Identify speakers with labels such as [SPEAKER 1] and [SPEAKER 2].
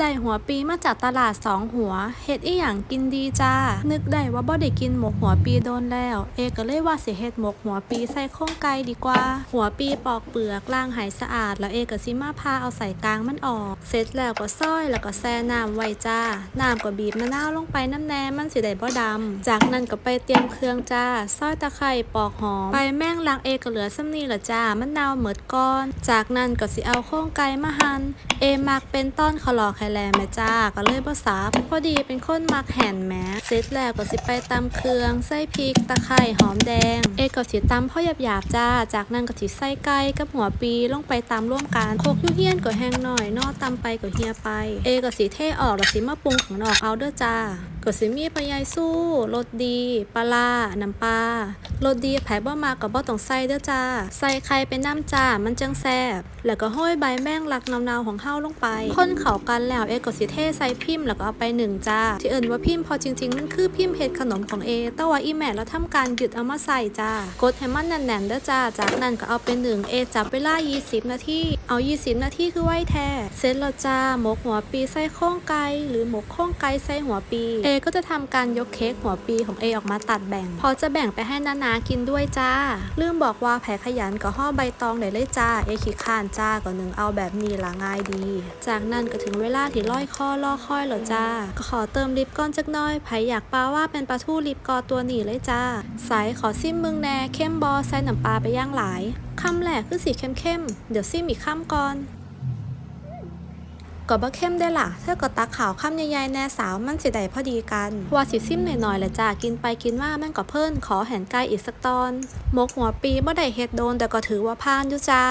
[SPEAKER 1] ได้หัวปีมาจากตลาดสองหัวเฮ็ดอีหยังกินดีจ้า นึกได้ว่าบ่ได้กินหมกหัวปีโดนแล้ว เอก็เลยว่าสิเฮ็ดหมกหัวปีใส่โครงไก่ดีกว่า หัวปีปอกเปลือกล้างให้สะอาด แล้วเอก็สิมาพาเอาใส่กลางมันออก เสร็จแล้วก็ซอยแล้วก็แช่น้ำไว้จ้า น้ำก็บีบมะนาวลงไปน้ำแน่มันสิได้บ่ดำ จากนั้นก็ไปเตรียมเครื่องจ้าซอยตะไคร้ปอกหอม ไปแม่งล้างเอก็เหลือซ้ำนี่ละจ้ามันนาวเหมิดก้อน จากนั้นก็สิเอาโครงไก่มาหั่นเอมักเป็นต้นขลอไข่แลแม่จ้าก็เลยบ่ซับพอดีเป็นคนมักแห่นแหมเสร็จแล้วก็สิไปตำเครื่องใส่พริกตะไคร้หอมแดง เอก็สิตำพ่อหยาบๆจ้า จากนั้นก็สิใส่ไก่กับหัวปีลงไปตำร่วมกันโคกยุ่เฮียนก็แห้งหน่อยนอตำไปก็เฮียไป เอก็สิเทออกแล้วสิมาปรุงของนอกเอาเด้อจ้าก็สิมีปลาไหยสู้รสดีปลาน้ำปลารสดีไผ่บ่มาก็บ่ต้องใส่เด้อจ้า ใส่ไข่เป็นน้ำจ้ามันจังแซ่บแล้วก็ห้อยใบแมงลักเนาๆของเฮาลงไปคนเข้ากันแล้วเอก็สิเทใส่พิมพ์แล้วก็เอาไปหนึ่งจ้า ที่เอินว่าพิมพ์พอจริงๆมันคือพิมพ์เฮ็ดขนมของเอแต่ว่าอีแม่เราทำการหยุดเอามาใส่จ้ากดให้มันแน่นๆเด้อจ้า จากนั้นก็เอาไปหนึ่งเอจับเวลา 20 นาทีเอา 20 นาทีคือไว้แท้เสร็จแล้วจ้าหมกหัวปีใส่โครงไก่หรือหมกโครงไก่ใส่หัวปีเอก็จะทำการยกเค้กหัวปีของเอออกมาตัดแบ่ง พอจะแบ่งไปให้นานากินด้วยจ้าลืมบอกว่าแผลขยันก็ห่อใบตองได้เลยจ้าเอขี้ข้านจ้าก็หนึ่งเอาแบบนี้ละง่ายดี จากนั้นก็ถึงเวลาล่าที่ร้อยคอล่อค่อยแล้วจ้า ก็ขอเติมลิปก้อนจักน้อยไผอยากปลาว่าเป็นปลาทูลิปกอตัวหนีเลยจ้า ใสขอซิมมึงแน่เข้มบอใส่น้ำปลาไปย่างหลายคำแหลกคือสีเข้มๆ เดี๋ยวซิมอีกคำก่อนก็บ่เข้มได้ล่ะถ้าก็ตักขาวข้ามใหญ่ๆแน่สาวมันสิได้พอดีกัน ว่าสิซิมหน่อยๆแหละจ้ากินไปกินมามันก็เพิ่นขอแหนไก่อีกสักตอน มกหัวปีบ่ได้เฮ็ดโดนแต่ก็ถือว่าพานอยู่จ้า